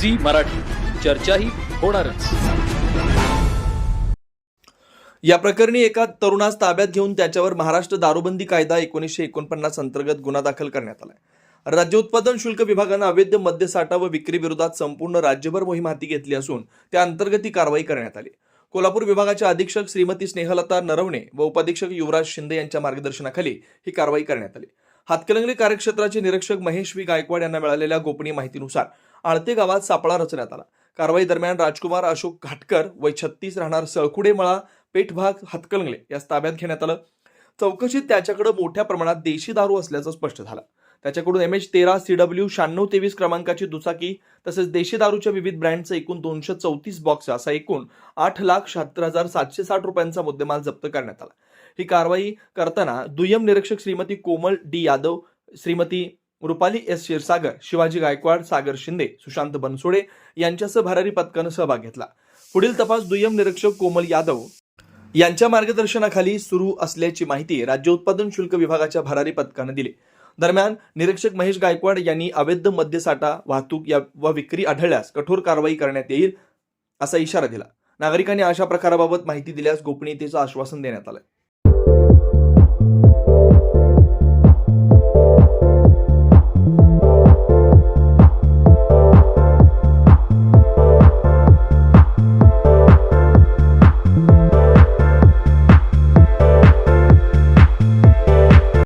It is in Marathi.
झी मराठी. चर्चाही होणारच. या प्रकरणी एका तरुणास ताब्यात घेऊन त्याच्यावर महाराष्ट्र दारूबंदी कायदा एकोणीसशे एकोणपन्नास अंतर्गत गुन्हा दाखल करण्यात आलाय. राज्य उत्पादन शुल्क विभागानं अवैध मद्यसाठा व विक्री विरोधात संपूर्ण राज्यभर मोहीम हाती घेतली असून त्या अंतर्गत ही कारवाई करण्यात आली. कोल्हापूर विभागाच्या अधीक्षक श्रीमती स्नेहलता नरवणे व उपाधीक्षक युवराज शिंदे यांच्या मार्गदर्शनाखाली ही कारवाई करण्यात आली. हातकलंगली कार्यक्षेत्राचे निरीक्षक महेश व्ही. गायकवाड यांना मिळालेल्या गोपनीय माहितीनुसार आळते गावात सापळा रचण्यात आला. कारवाई दरम्यान राजकुमार अशोक घाटकर वय छत्तीस राहणार सळकुडे मळा पेठभाग हातकलंगले यास ताब्यात घेण्यात आलं. चौकशीत त्याच्याकडे मोठ्या प्रमाणात देशी दारू असल्याचं स्पष्ट झालं. त्याच्याकडून एम एच तेरा सी डब्ल्यू शहाण्णव तेवीस क्रमांकाची दुचाकी तसेच देशी दारूच्या विविध ब्रँडचं एकूण दोनशे चौतीस बॉक्स असा एकूण आठ लाख शहात्तर हजार सातशे साठ रुपयांचा मुद्देमाल जप्त करण्यात आला. ही कारवाई करताना दुय्यम निरीक्षक श्रीमती कोमल डी यादव श्रीमती रुपाली एस क्षीरसागर शिवाजी गायकवाड सागर शिंदे सुशांत बनसोडे यांच्यासह भरारी पथकानं सहभाग घेतला. पुढील तपास दुय्यम निरीक्षक कोमल यादव यांच्या मार्गदर्शनाखाली सुरू असल्याची माहिती राज्य उत्पादन शुल्क विभागाच्या भरारी पथकानं दिली. दरम्यान निरीक्षक महेश गायकवाड यांनी अवैध मद्यसाठा वाहतूक या व विक्री आढळल्यास कठोर कारवाई करण्यात येईल असा इशारा दिला. नागरिकांनी अशा प्रकाराबाबत माहिती दिल्यास गोपनीयतेचं आश्वासन देण्यात आलं